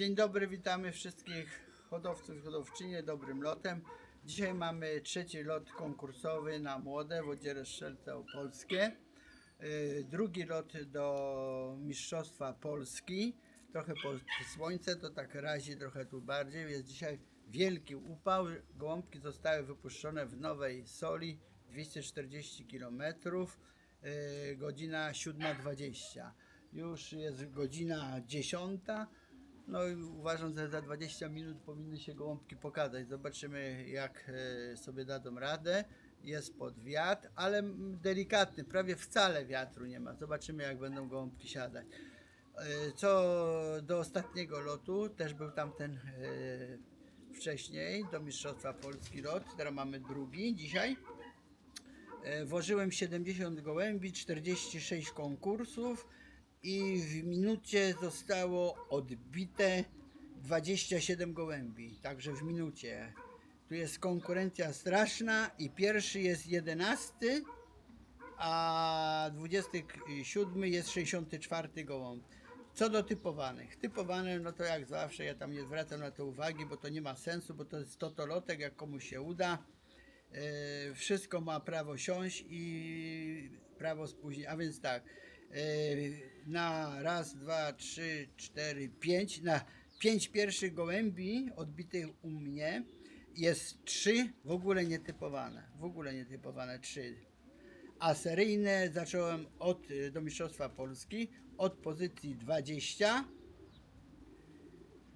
Dzień dobry, witamy wszystkich hodowców i hodowczynie dobrym lotem. Dzisiaj mamy trzeci lot konkursowy na młode w oddziale Strzelce Opolskie. Yy, Drugi lot do Mistrzostwa Polski. Trochę po słońce, to tak razi trochę tu bardziej. Jest dzisiaj wielki upał. Gołąbki zostały wypuszczone w Nowej Soli 240 km. Yy, Godzina 7.20. Już jest godzina 10. No i uważam, że za 20 minut powinny się gołąbki pokazać. Zobaczymy, jak e, sobie dadzą radę. Jest pod wiatr, ale delikatny, prawie wcale wiatru nie ma. Zobaczymy, jak będą gołąbki siadać. E, Co do ostatniego lotu, też był tamten e, wcześniej, do Mistrzostwa Polski lot. Teraz mamy drugi dzisiaj. Włożyłem 70 gołębi, 46 konkursów i w minucie zostało odbite 27 gołębi. Także w minucie. Tu jest konkurencja straszna i pierwszy jest 11, a 27 jest 64 gołąb. Co do typowanych. Typowane, no to jak zawsze, ja tam nie zwracam na to uwagi, bo to nie ma sensu, bo to jest totolotek, jak komuś się uda. E, wszystko ma prawo siąść i prawo spóźnić. A więc tak, na raz, dwa, trzy, cztery, pięć, na pięć pierwszych gołębi odbitych u mnie jest trzy w ogóle nietypowane. W ogóle nietypowane trzy. A seryjne zacząłem od e, do Mistrzostwa Polski od pozycji 20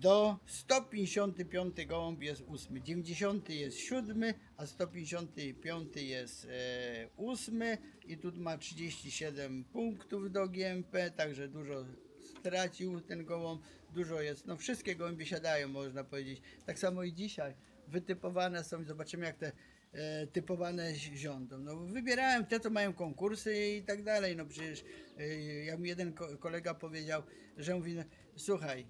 do 155 gołąb jest 8, 90 jest 7, a 155 jest e, 8 i tu ma 37 punktów do GMP, także dużo stracił ten gołąb, dużo jest, no wszystkie gołębie siadają można powiedzieć, tak samo i dzisiaj wytypowane są, zobaczymy jak te e, typowane ziądą. No, wybierałem te, co mają konkursy i tak dalej. No przecież, e, jak mi jeden ko- kolega powiedział, że mówi, no, słuchaj,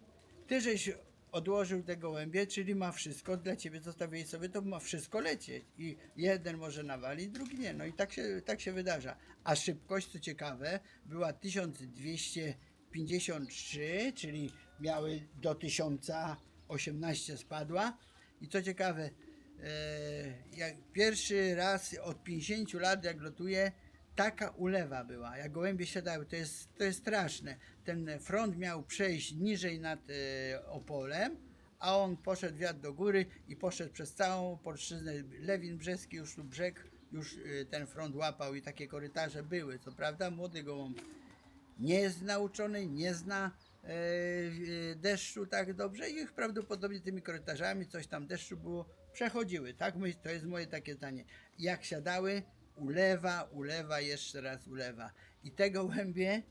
ty żeś odłożył te gołębie, czyli ma wszystko dla ciebie, zostawiłeś sobie, to ma wszystko lecieć. I jeden może nawalić, drugi nie. No i tak się, tak się wydarza. A szybkość, co ciekawe, była 1253, czyli miały do 1018 spadła. I co ciekawe, e, jak pierwszy raz od 50 lat, jak lotuję, taka ulewa była, jak gołębie siadały, to jest, to jest straszne. Ten front miał przejść niżej nad e, Opolem, a on poszedł wiatr do góry i poszedł przez całą polszczyznę. Lewin Brzeski, już tu brzeg, już e, ten front łapał i takie korytarze były. Co prawda młody gołąb nie jest nauczony, nie zna e, e, deszczu tak dobrze i prawdopodobnie tymi korytarzami coś tam deszczu było, przechodziły, tak? To jest moje takie zdanie. Jak siadały, ulewa, ulewa, jeszcze raz ulewa. I te gołębie,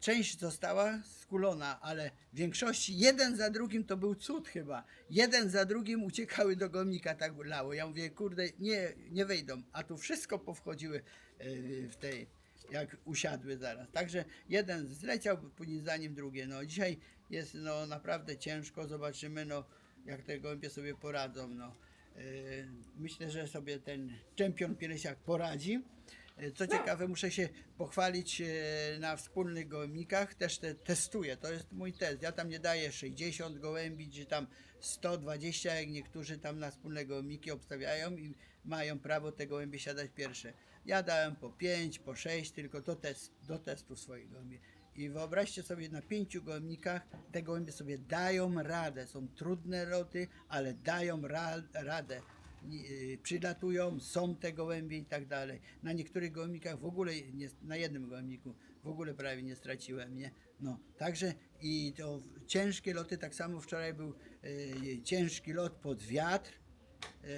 część została skulona, ale w większości jeden za drugim to był cud chyba. Jeden za drugim uciekały do gomnika, tak lało. Ja mówię, kurde, nie, nie wejdą. A tu wszystko powchodziły e, w tej, jak usiadły zaraz. Także jeden zleciał, później za nim drugie. No dzisiaj jest no naprawdę ciężko, zobaczymy no jak te gołębie sobie poradzą. No. E, Myślę, że sobie ten czempion Pielesiak poradzi. E, Co ciekawe, muszę się pochwalić e, na wspólnych gołębnikach, też te testuję, to jest mój test. Ja tam nie daję 60 gołębi, czy tam 120, jak niektórzy tam na wspólne gołębniki obstawiają i mają prawo te gołębie siadać pierwsze. Ja dałem po 5, po 6, tylko do, test, do testu swoich gołębi. I wyobraźcie sobie, na pięciu gołębnikach te gołębie sobie dają radę. Są trudne loty, ale dają ra, radę. Y, Przylatują, są te gołębie i tak dalej. Na niektórych gołębnikach w ogóle, nie, na jednym gołębniku w ogóle prawie nie straciłem, nie? No, także i to ciężkie loty, tak samo wczoraj był y, ciężki lot pod wiatr, e,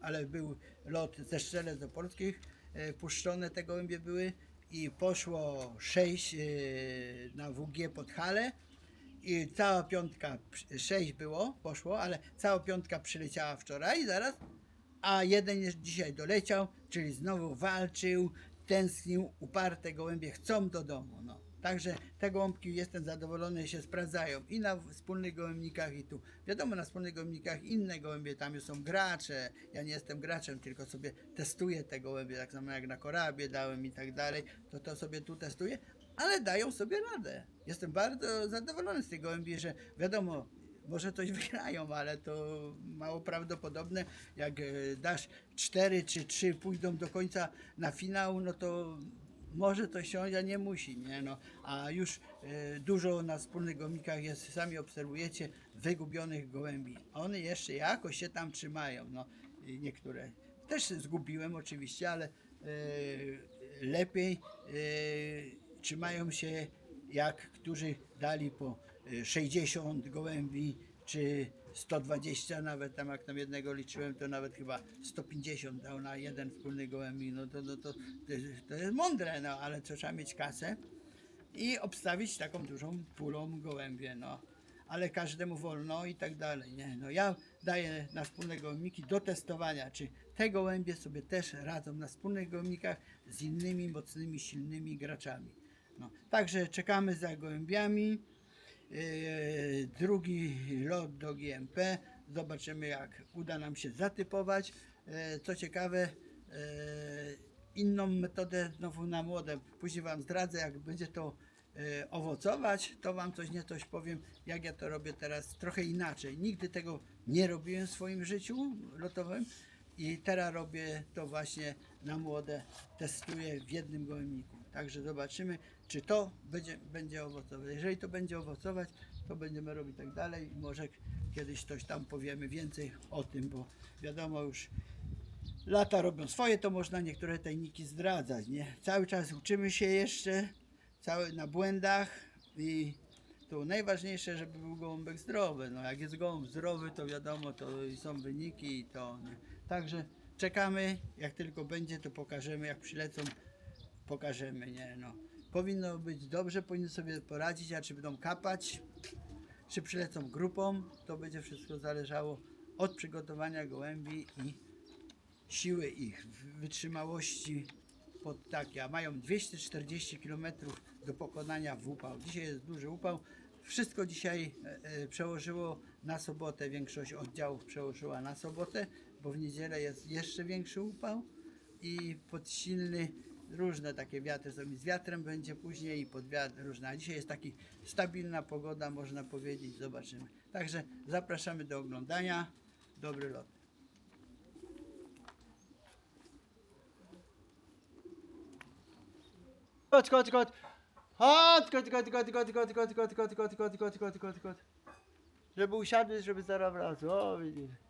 ale był lot ze Strzelec do Polskich, puszczone te gołębie były i poszło 6 na WG pod halę i cała piątka, 6 było, poszło, ale cała piątka przyleciała wczoraj zaraz, a jeden jest dzisiaj doleciał, czyli znowu walczył, tęsknił, uparte gołębie chcą do domu, no. Także te gołąbki jestem zadowolony, się sprawdzają i na wspólnych gołębnikach i tu. Wiadomo, na wspólnych gołębnikach inne gołębie, tam już są gracze. Ja nie jestem graczem, tylko sobie testuję te gołębie, tak samo jak na korabie dałem i tak dalej, to to sobie tu testuję. ale dają sobie radę. Jestem bardzo zadowolony z tej gołębi, że wiadomo, może coś wygrają, ale to mało prawdopodobne. Jak e, dasz cztery czy trzy pójdą do końca na finał, no to może to siąść, a nie musi, nie no. A już e, dużo na wspólnych gołębnikach jest, sami obserwujecie, wygubionych gołębi. One jeszcze jakoś się tam trzymają, no. I niektóre też zgubiłem oczywiście, ale e, lepiej e, trzymają się jak którzy dali po e, 60 gołębi czy 120 nawet tam jak tam jednego liczyłem to nawet chyba 150 dał na jeden wspólny gołębik no to, no to, to, jest- to jest mądre no ale co trzeba mieć kasę i obstawić taką dużą pulą gołębie no. Ale każdemu wolno i tak dalej nie? No ja daję na wspólne gołębniki do testowania czy te gołębie sobie też radzą na wspólnych gołębnikach z innymi mocnymi silnymi graczami. No, także czekamy za gołębiami. Yy, drugi lot do GMP. Zobaczymy, jak uda nam się zatypować. Yy, co ciekawe, yy, inną metodę znowu na młode. Później Wam zdradzę, jak będzie to owocować, to Wam coś nie coś powiem, jak ja to robię teraz trochę inaczej. Nigdy tego nie robiłem w swoim życiu lotowym i teraz robię to właśnie na młode, testuję w jednym gołębniku. Także zobaczymy, czy to będzie, będzie owocować. Jeżeli to będzie owocować, to będziemy robić tak dalej może kiedyś coś tam powiemy więcej o tym, bo wiadomo już lata robią swoje, to można niektóre tajniki zdradzać, nie? Cały czas uczymy się jeszcze, cały na błędach i tu najważniejsze, żeby był gołąbek zdrowy. No jak jest gołąb zdrowy, to wiadomo, to są wyniki i to. Nie? Także czekamy, jak tylko będzie, to pokażemy, jak przylecą, pokażemy, nie no. Powinno być dobrze, powinny sobie poradzić, a czy będą kapać, czy przylecą grupą, to będzie wszystko zależało od przygotowania gołębi i siły ich, wytrzymałości pod takie, a mają 240 km do pokonania w upał. Dzisiaj jest duży upał. Wszystko dzisiaj e, e, przełożyło na sobotę, większość oddziałów przełożyła na sobotę, bo w niedzielę jest jeszcze większy upał i pod silny różne takie wiatry i z wiatrem będzie później i pod wiatr różne, a dzisiaj jest taki stabilna pogoda, można powiedzieć, zobaczymy. Także zapraszamy do oglądania. Dobry lot. Kot, kot, kot. Chodź, kot, kot, kot, kot, kot, kot, kot, kot, kot, kot, kot, kot, kot, kot. Żeby usiadły, żeby zaraz wracał. O, widzisz.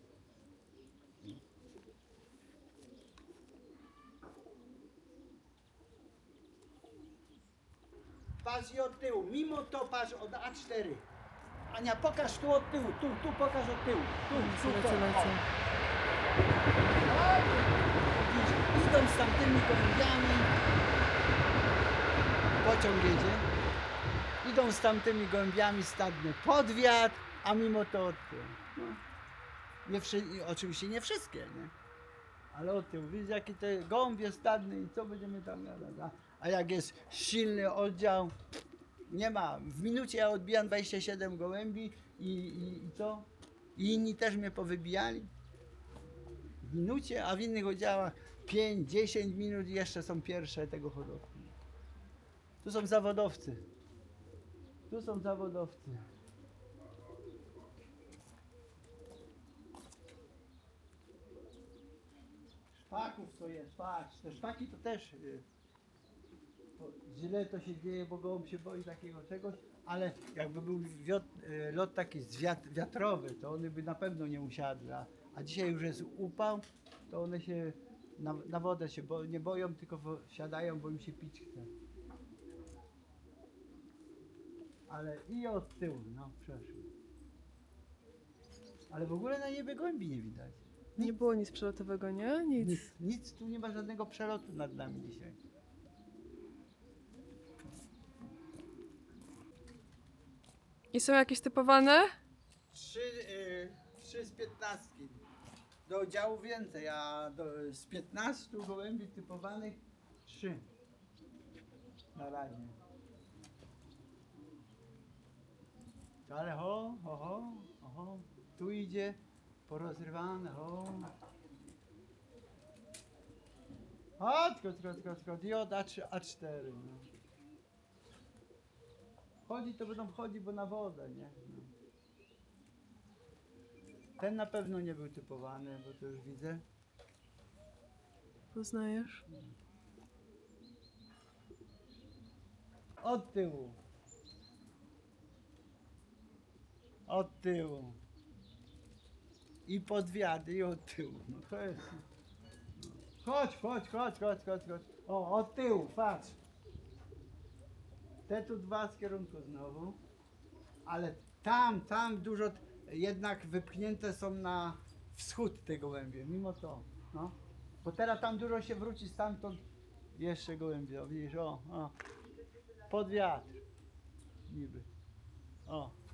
Patrz i od tyłu, mimo to patrz od A4. Ania, pokaż tu od tyłu, tu, tu pokaż od tyłu. Tu, tu, Lecę, to. lecę. Idą z tamtymi gołębiami. Pociąg jedzie. Idą z tamtymi gołębiami stadne pod wiatr, a mimo to od tyłu. No. Nie. Oczywiście nie wszystkie, nie? Ale od tyłu. Widzisz jaki to gołąb jest stadny i co będziemy tam gadać. A, a jak jest silny oddział, nie ma. W minucie ja odbijam 27 gołębi i, i, i co? I inni też mnie powybijali. W minucie, a w innych oddziałach 5-10 minut i jeszcze są pierwsze tego hodowcy. Tu są zawodowcy. Tu są zawodowcy. Szpaków to jest, patrz. Te szpaki to też y, źle to się dzieje, bo gołąb się boi takiego czegoś, ale jakby był wiot, y, lot taki z wiat, wiatrowy, to one by na pewno nie usiadły. A, dzisiaj już jest upał, to one się na, na wodę się bo, nie boją, tylko siadają, bo im się pić chce. Ale i od tyłu, no przeszły. Ale w ogóle na niebie gołębi nie widać. Nie było nic przelotowego, nie? Nic. Nic, nic, tu nie ma żadnego przelotu nad nami dzisiaj. I są jakieś typowane? Trzy, y, trzy z piętnastki. Do oddziału więcej, a do, z 15 gołębi typowanych trzy. Na razie. Ale ho, ho, ho, ho, tu idzie porozrywane, ho. Chodź, chodź, chodź, chodź, chodź, i od A3, A4, no. Chodzi to będą wchodzić, bo na wodę, nie? No. Ten na pewno nie był typowany, bo to już widzę. Poznajesz? Od tyłu. Od tyłu. I podwiady, i od tyłu. No to jest. Chodź, chodź, chodź, chodź, chodź, chodź. O, od tyłu, patrz. Te tu dwa z kierunku znowu. Ale tam, tam dużo jednak wypchnięte są na wschód te gołębie, mimo to. No. Bo teraz tam dużo się wróci stamtąd jeszcze gołębie, o, widzisz, o, o. Pod wiatr. Niby. O.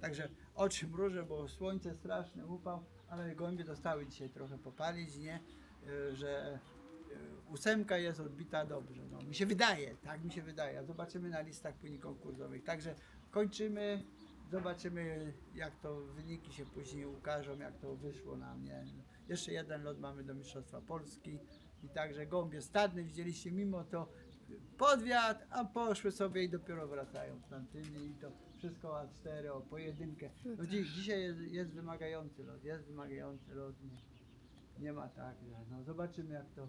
Także oczy mrużę, bo słońce straszny upał, ale gołębie dostały dzisiaj trochę popalić, nie, E, że e, ósemka jest odbita dobrze. No, mi się wydaje, tak mi się wydaje. Zobaczymy na listach płyni konkursowych. Także kończymy. Zobaczymy, jak to wyniki się później ukażą, jak to wyszło nam. Nie? Jeszcze jeden lot mamy do Mistrzostwa Polski. I także gąbie stadne widzieliście, mimo to podwiat, a poszły sobie i dopiero wracają z tamtymi i to wszystko A4 o pojedynkę. No, dzi- dzisiaj jest, jest wymagający lot, jest wymagający lot. Nie, nie ma tak, że no zobaczymy jak to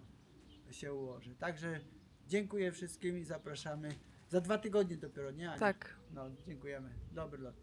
się ułoży. Także dziękuję wszystkim i zapraszamy. Za dwa tygodnie dopiero, nie? Ania? Tak. No, dziękujemy. Dobry lot.